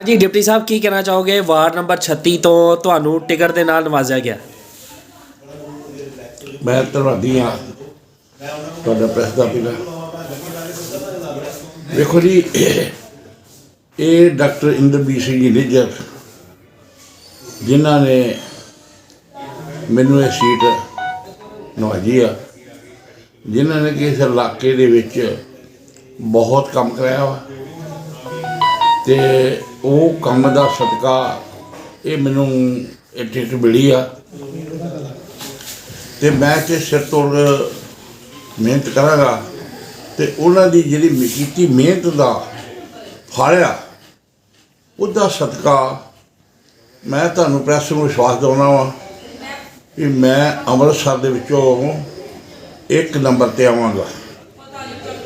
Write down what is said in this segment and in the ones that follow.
ਜੀ, ਡਿਪਟੀ ਸਾਹਿਬ, ਕੀ ਕਹਿਣਾ ਚਾਹੋਗੇ? ਵਾਰਡ ਨੰਬਰ 36 ਤੋਂ ਤੁਹਾਨੂੰ ਟਿਕਟ ਦੇ ਨਾਲ ਨਵਾਜ਼ਿਆ ਗਿਆ। ਮੈਂ ਧੰਨਵਾਦੀ ਹਾਂ। ਤੁਹਾਡਾ ਪ੍ਰੈਸ ਦਾ ਪਿਲਾ ਵੇਖੋ ਜੀ, ਇਹ ਡਾਕਟਰ ਇੰਦਰਬੀਰ ਸਿੰਘ ਜੀ ਨਿੱਜਰ ਜਿਨ੍ਹਾਂ ਨੇ ਮੈਨੂੰ ਇਹ ਸੀਟ ਨਵਾਜੀ ਆ, ਜਿਨ੍ਹਾਂ ਨੇ ਕਿ ਇਸ ਇਲਾਕੇ ਦੇ ਵਿੱਚ ਬਹੁਤ ਕੰਮ ਕਰਾਇਆ ਵਾ। ਤੇ ਉਹ ਕੰਮ ਦਾ ਸਦਕਾ ਇਹ ਮੈਨੂੰ ਇਹ ਮਿਲੀ ਆ। ਤੇ ਮੈਂ ਤੇ ਸਿਰ ਤੋੜ ਮਿਹਨਤ ਕਰਾਂਗਾ ਤੇ ਉਹਨਾਂ ਦੀ ਜਿਹੜੀ ਮ- ਕੀਤੀ ਮਿਹਨਤ ਦਾ ਫਲ ਆ ਉਹਦਾ ਸਦਕਾ ਮੈਂ ਤੁਹਾਨੂੰ ਪ੍ਰੈਸ ਨੂੰ ਵਿਸ਼ਵਾਸ ਦਿਵਾਉਣਾ ਵਾ ਕਿ ਮੈਂ ਅੰਮ੍ਰਿਤਸਰ ਦੇ ਵਿੱਚੋਂ ਇੱਕ ਨੰਬਰ ਤੇ ਆਵਾਂਗਾ।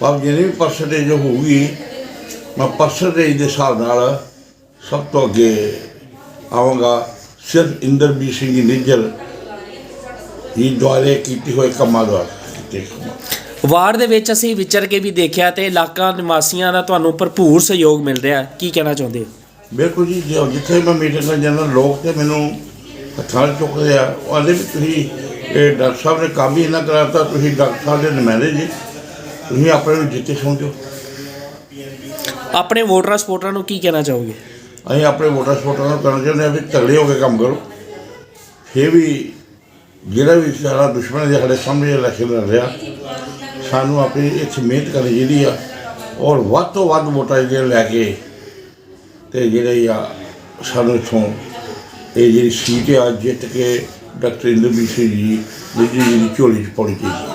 ਪਰ ਜਿੰਨੀ ਵੀ ਪਰਸੈਂਟੇਜ ਹੋਊਗੀ, ਮੈਂ ਪਰਸੈਂਟੇਜ ਦੇ ਹਿਸਾਬ ਨਾਲ ਸਭ ਤੋਂ ਅੱਗੇ ਆਵਾਂਗਾ ਸਿਰਫ ਇੰਦਰਬੀਰ ਸਿੰਘ ਜੀ ਨਿੱਜਰ ਇਹ ਦੁਆਰੇ ਕੀਤੀ ਹੋਏ ਕੰਮਾਂ ਕੰਮਾਂ। ਵਾਰਡ ਦੇ ਵਿੱਚ ਅਸੀਂ ਵਿਚਰ ਕੇ ਵੀ ਦੇਖਿਆ ਤੇ ਇਲਾਕਾ ਨਿਵਾਸੀਆਂ ਦਾ ਤੁਹਾਨੂੰ ਭਰਪੂਰ ਸਹਿਯੋਗ ਮਿਲ ਰਿਹਾ ਕੀ ਕਹਿਣਾ ਚਾਹੁੰਦੇ ਹੋ ਬਿਲਕੁਲ ਜੀ ਜਿੱਥੇ ਮੈਂ ਮੀਟਿੰਗ ਕਰਨ ਜਾਂਦਾ ਲੋਕ ਤੇ ਮੈਨੂੰ ਹੱਥਾਂ ਚੁੱਕਦੇ ਆ ਉਹ ਆਂਦੇ ਵੀ ਤੁਸੀਂ ਇਹ ਡਾਕਟਰ ਸਾਹਿਬ ਨੇ ਕੰਮ ਹੀ ਇੰਨਾ ਕਰਾਤਾ ਤੁਸੀਂ ਡਾਕਟਰ ਸਾਹਿਬ ਦੇ ਨੁਮਾਇੰਦੇ ਜੀ ਤੁਸੀਂ ਆਪਣੇ ਨੂੰ ਜਿੱਤੇ ਸਮਝੋ ਆਪਣੇ ਵੋਟਰਾਂ ਸਪੋਰਟਰਾਂ ਨੂੰ ਕੀ ਕਹਿਣਾ ਚਾਹੋਗੇ ਅਸੀਂ ਆਪਣੇ ਵੋਟਰ ਸਪੋਰਟਰਾਂ ਨੂੰ ਕਹਿਣਾ ਚਾਹੁੰਦੇ ਹਾਂ ਵੀ ਤਗੜੇ ਹੋ ਕੇ ਕੰਮ ਕਰੋ। ਫੇਰ ਵੀ ਜਿਹੜਾ ਵੀ ਸਾਰਾ ਦੁਸ਼ਮਣ ਦੇ ਸਾਡੇ ਸਾਹਮਣੇ ਇਲੈਕਸ਼ਨ ਲੜ ਰਿਹਾ, ਸਾਨੂੰ ਆਪਣੀ ਇੱਥੇ ਮਿਹਨਤ ਕਰਨੀ ਚਾਹੀਦੀ ਆ। ਔਰ ਵੱਧ ਤੋਂ ਵੱਧ ਵੋਟਾਂ ਜਿਹੜੀਆਂ ਲੈ ਕੇ ਤੇ ਜਿਹੜੇ ਆ ਸਾਨੂੰ ਇੱਥੋਂ ਇਹ ਜਿਹੜੀ ਸੀਟ ਆ ਜਿੱਤ ਕੇ ਡਾਕਟਰ ਇੰਦਰਬੀਰ ਸਿੰਘ ਜੀ ਦੀ ਝੋਲੀ ਚ ਪਾਉਣੀ ਚਾਹੀਦੀ